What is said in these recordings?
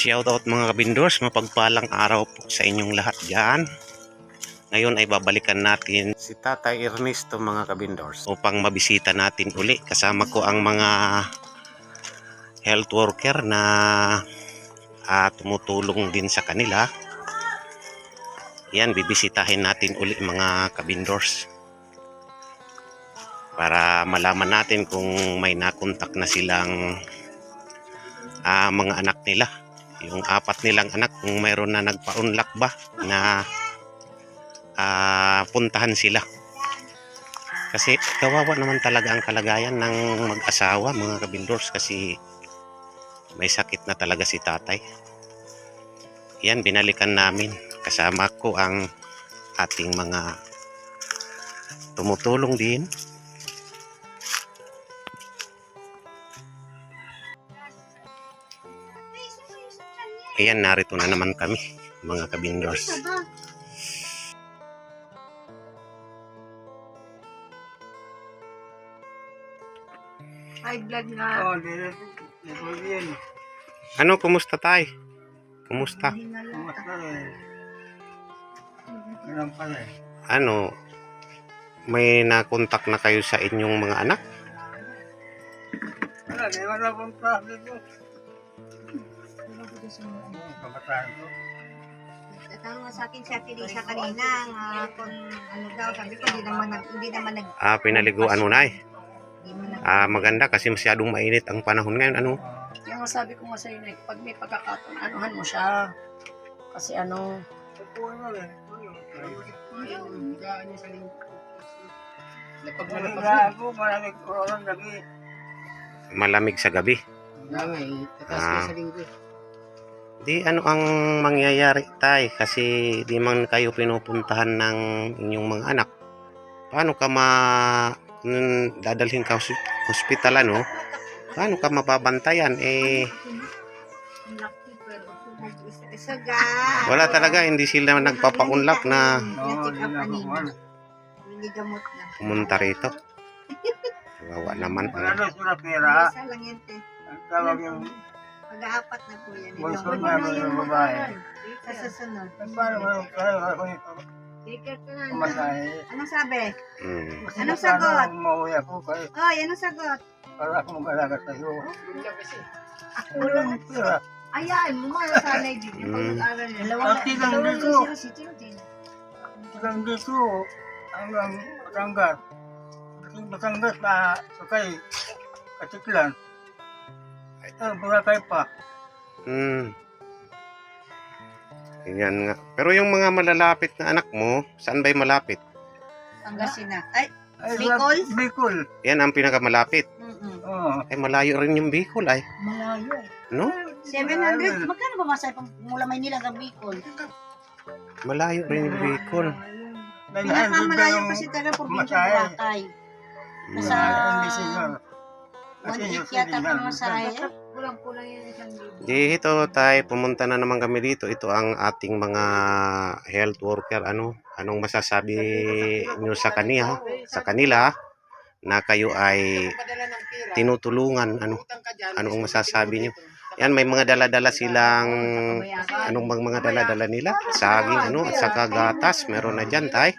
Shoutout mga kabindors, mapagpalang araw po sa inyong lahat dyan. Ngayon ay babalikan natin si Tatay Ernesto mga kabindors upang mabisita natin uli. Kasama ko ang mga health worker na ah, tumutulong din sa kanila. Yan, bibisitahin natin uli mga kabindors para malaman natin kung may nakontak na silang ah, mga anak nila. Yung apat nilang anak, kung mayroon na nagpa-unlock ba na ah, puntahan sila. Kasi kawawa naman talaga ang kalagayan ng mag-asawa, mga kabindors, kasi may sakit na talaga si tatay. Yan, binalikan namin. Kasama ko ang ating mga tumutulong din. Ayan, narito na naman kami, mga kabindors. High blood nga. Oo, di na. Yun. Ano, kumusta tay? Kumusta? Kumusta eh. Pala eh. Ano, may nakontak na kayo sa inyong mga anak? Wala, di wala akong sabi ko. Oo, kabataan ko. Tatanong nga sa akin si Ate Lisa kanina nga kung ano daw, sabi ko hindi naman nag, hindi naman nag, Ah, pinaliguan mo na eh. hindi mo nag, Ah, maganda kasi masyadong mainit ang panahon ngayon. Ano? Nga sabi ko nga sa'yo, Nick, pag may pagkakataon, anuhan mo siya. Kasi ano, lagi. Malamig sa gabi. Langay, Ah. sa linggo. Di ano ang mangyayari tay kasi di man kayo pinupuntahan ng inyong mga anak. Paano ka ma mm, dadalhin ka sa hospital ano? Paano ka mababantayan eh wala talaga hindi sila nagpapaunlak na pumunta rito. Kawawa naman. Wala na sila pera. Te. Ang tawag yung Pag-aapat na po yan. bunso Ito. niya ba yung babae. Sa susunod. Ang paano mo yung kaya ako Ticket na. Anong sabi? Mm. Anong sagot? Umuwi ako kay Oy, anong sagot? para ako mag-alaga sa'yo. Ako lang. pera. Ayaan mo mga sanay din. Yung Mm. pag-aaral. Dalawa Ang tigang dito. Hanggang dito, hanggang Batangas. Batangas na sakay, katiklan. Ah, Boracay pa. Mm. Yan nga. Pero yung mga malalapit na anak mo, saan ba'y malapit? Pangasinan. Ay, Ay, Bicol? Bicol. Yan ang pinakamalapit. mm Oo. Ay malayo rin yung Bicol ay. Malayo. No? 700. Magkano ba masaya pang mula Maynila hanggang Bicol? Malayo rin yung Bicol. 900 na Pinakamalayo yung kasi talaga probinsya masahe. Boracay. Mm. Sa NBC 1.8 yung yata. Kulang-kulang isang libo. Di ito tayo, pumunta na naman kami dito. Ito ang ating mga health worker. Ano? Anong masasabi nyo sa kanila? Sa kanila na kayo ay tinutulungan. Ano? Anong masasabi nyo? Yan, may mga dala-dala silang anong bang mga dala-dala nila? Saging, ano? At saka gatas. Meron na dyan, tay.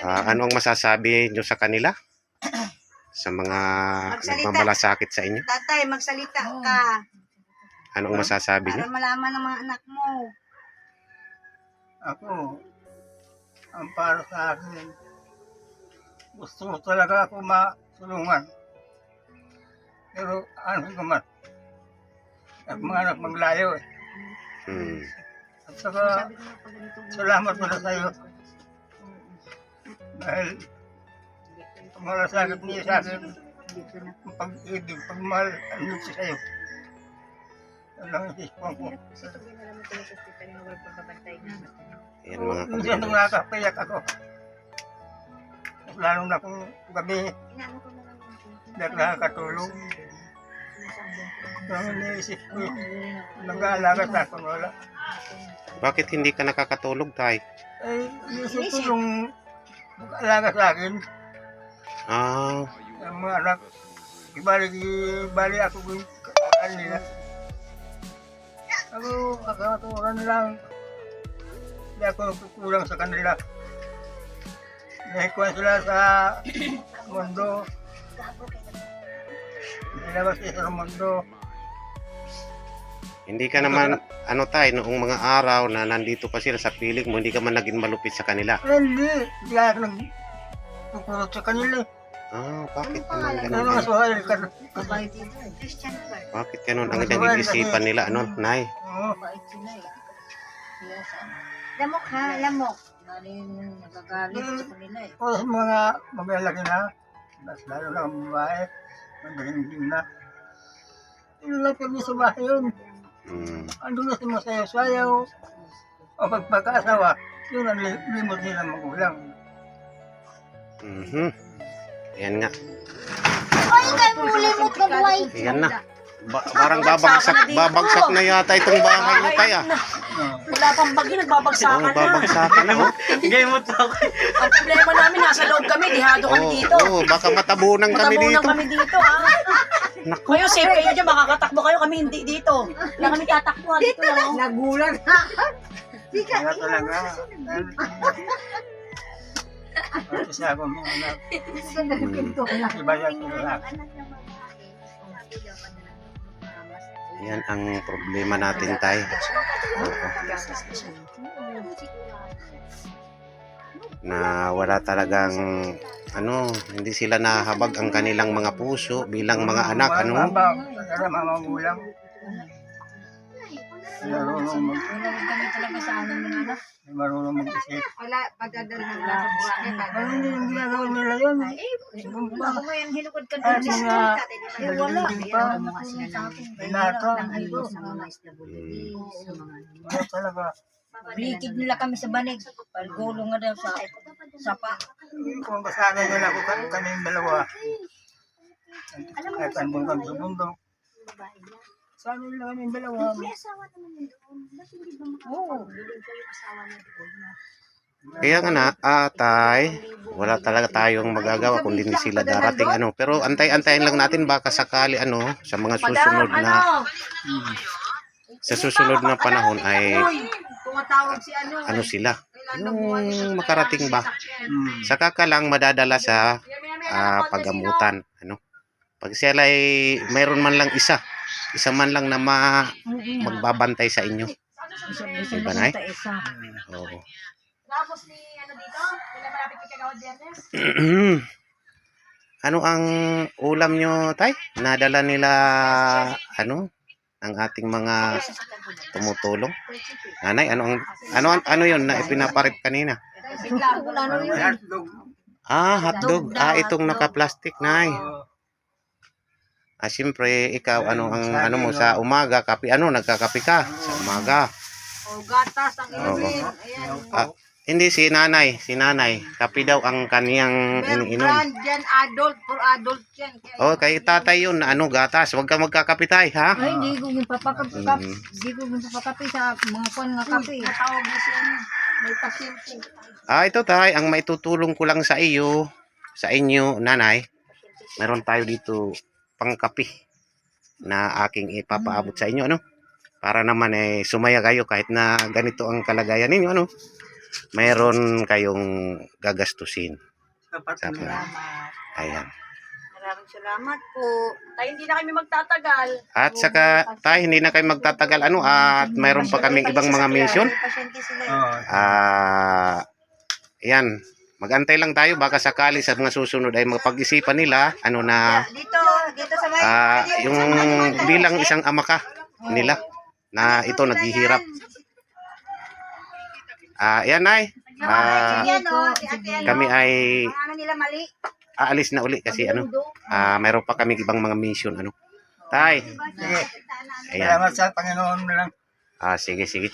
Ah, ano ang masasabi nyo sa kanila? Sa mga nagmamalasakit sa inyo? Tatay, magsalita ka. Anong masasabi nyo? Para malaman ng mga anak mo. Ako, ang para sa akin, gusto ko talaga ako matulungan. Pero ano ko man, ang mga anak maglayo eh. Hmm. At saka, salamat pala sa iyo. Dahil, malasakit niya sa akin, ang pag-ibig, pagmahal, ano siya sa iyo. Yan lang ang isipon ko. Yan mga Minsan nung nakakapayak ako. Lalo na kung gabi, ako nakakatulog. Ang iniisip ko, nag-aalaga sa akin, wala. Bakit hindi ka nakakatulog, tay? Eh, iniisip ko yung nag-aalaga sa akin, Ah, ang mga anak, ibalik, ibalik ako yung kaan nila. Ako, kakaturan lang. Hindi ako nagkukulang sa kanila. Nahikuan sila sa mundo. Nilabas sila sa mundo. Hindi ka naman, ano tay, noong mga araw na nandito pa sila sa piling mo, hindi ka man naging malupit sa kanila. Hindi, hindi ako nagkukulot sa kanila. Ah, bakit naman Ano ganun? mga suhay ka? Dito. Christian Park. Bakit ganun ang naging isipan nila, ano, nay? Oo. Mabait sila eh. Ano. Lamok ha, lamok. Galing nagagalit sa kanila eh. O sa mga magalaki na, mas lalo na ang babae, magaling din na. Yun lang kami sa bahay yun. Hmm. Ando na sumasayaw-sayaw. O pagpagkaasawa, yun ang li- limot nila magulang. Mhm. Yan nga. Ay, kay muli mo kagway. Yan na. Ba- parang babagsak, babagsak na yata itong bahay mo tayo. Oo. Wala pang bagyo, nagbabagsakan na. babagsakan na. Oh, Ang problema namin, nasa loob kami, dihado kami Oo, dito. oo, baka matabunan kami Matabunan dito. kami dito, ha? Naku. Kayo, safe kayo dyan, makakatakbo kayo, kami hindi dito. Wala kami tatakbo, ha? Dito lang, oh. Nagulang ha. Di ka. Kaya talaga. Kasi ako mga anak, Hmm. iba yan sila lahat. Yan ang problema natin tayo. Oo. Na wala talagang ano, hindi sila nahabag ang kanilang mga puso bilang mga anak, ano? Mga magulang. Marunong mag kami talaga sa amin mga anak. marunong mag-isip. Wala, padadalhan lang. Ano hindi yung ginagawa nila yun? Ako mo yan, hinukod ka doon sa mga Eh, wala. nalilingin pa. Ayos sa mga SWD, sa mga Ano talaga? Blikid nila kami sa banig. Palgulo nga daw sa sapa. Kung kasama nila ako kami dalawa. Kahit andun kami sa mundo. Sana nila kaming dalawa. Oo. Kaya nga na, atay, wala talaga tayong magagawa kung hindi sila darating ano. Pero antay-antayin lang natin baka sakali ano, sa mga susunod na ano? sa susunod na panahon ay Uy, tumatawag si ano. ano sila, yung makarating ba. Hmm. Saka ka lang madadala sa ah, pagamutan. Ano? Pag sila ay mayroon man lang isa, isa man lang na ma, magbabantay sa inyo. Diba, Nay? Isa. Oo. Tapos ni, ano dito? Wala malapit kay Kagawad Biyernes? ano ang ulam nyo, tay? Nadala nila, ano, ang ating mga tumutulong? Nanay, ano ang, ano, ang- ano yun na ipinaparip kanina? Na. Ah, hotdog. Ah, itong naka-plastic, nay. Ah, siyempre, ikaw, ano ang, ano mo, sa umaga, kape, ano, nagkakape ka sa umaga. O gatas ang inumin. Ayan. Ah, hindi, si nanay, si nanay, kape daw ang kaniyang Meron iniinom. brand dyan, adult, for adult yan. Kaya Oh, kay tatay yun, ano, gatas. Huwag ka magkakape tay, ha? Ay, hindi ko magpapakapi. Mm. Hindi ko magpapakapi sa mga kwan nga kape. Natawag na si ano. May pasyente. Ah, ito tay, ang maitutulong ko lang sa iyo, sa inyo, nanay, meron tayo dito pangkapi na aking ipapaabot sa inyo, ano? Para naman eh, sumaya kayo kahit na ganito ang kalagayan ninyo, ano? Mayroon kayong gagastusin. Sa. Ayan. Maraming salamat po. Tayo hindi na kami magtatagal. At saka, tay, hindi na kayo magtatagal, ano? At mayroon pa kaming ibang mga mission. Ah, yan. Magantay lang tayo baka sakali sa mga susunod ay mapag-isipan nila ano na Dito, dito sa may... dito yung bilang isang ama ka nila na ito naghihirap. Ah, yan ay. Ah, Yan ate ano. kami ay ano nila mali. aalis na uli kasi ano, ah, mayroon pa kami ibang mga mission ano. Tay. Salamat sa Panginoon lang. Ah, sige, sige.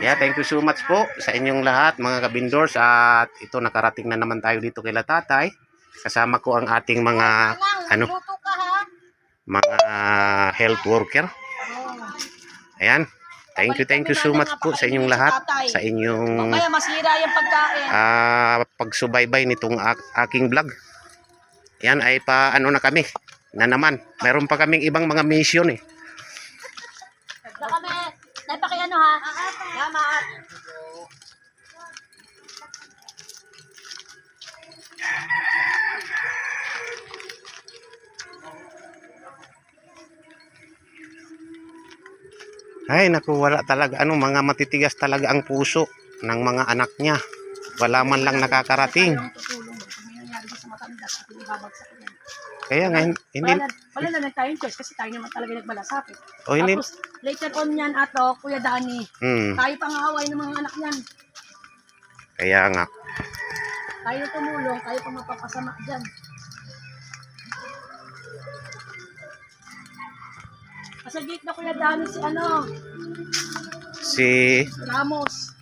Yeah, thank you so much po sa inyong lahat mga kabindors at ito nakarating na naman tayo dito kay tatay. Kasama ko ang ating mga ano mga health worker. Ayan. Thank you, thank you so much po sa inyong lahat sa inyong ah pagsubaybay nitong ak- aking vlog. Yan ay pa ano na kami na naman. Mayroon pa kaming ibang mga mission eh. Na kami. Dahil pa kay ano ha? Salamat. Ay, naku, wala talaga. Ano, mga matitigas talaga ang puso ng mga anak niya. Wala man lang nakakarating. Kaya nga, hin- hindi, Wala, na lang tayong choice kasi tayo naman talaga nagbalasakit. o hindi, Tapos, later on yan, ato, Kuya Dani, hmm, tayo pang aaway ng mga anak yan. kaya nga. Tayo tumulong, tayo pang mapapasama dyan. Kasi gate na Kuya Dani si ano, Si, Ramos.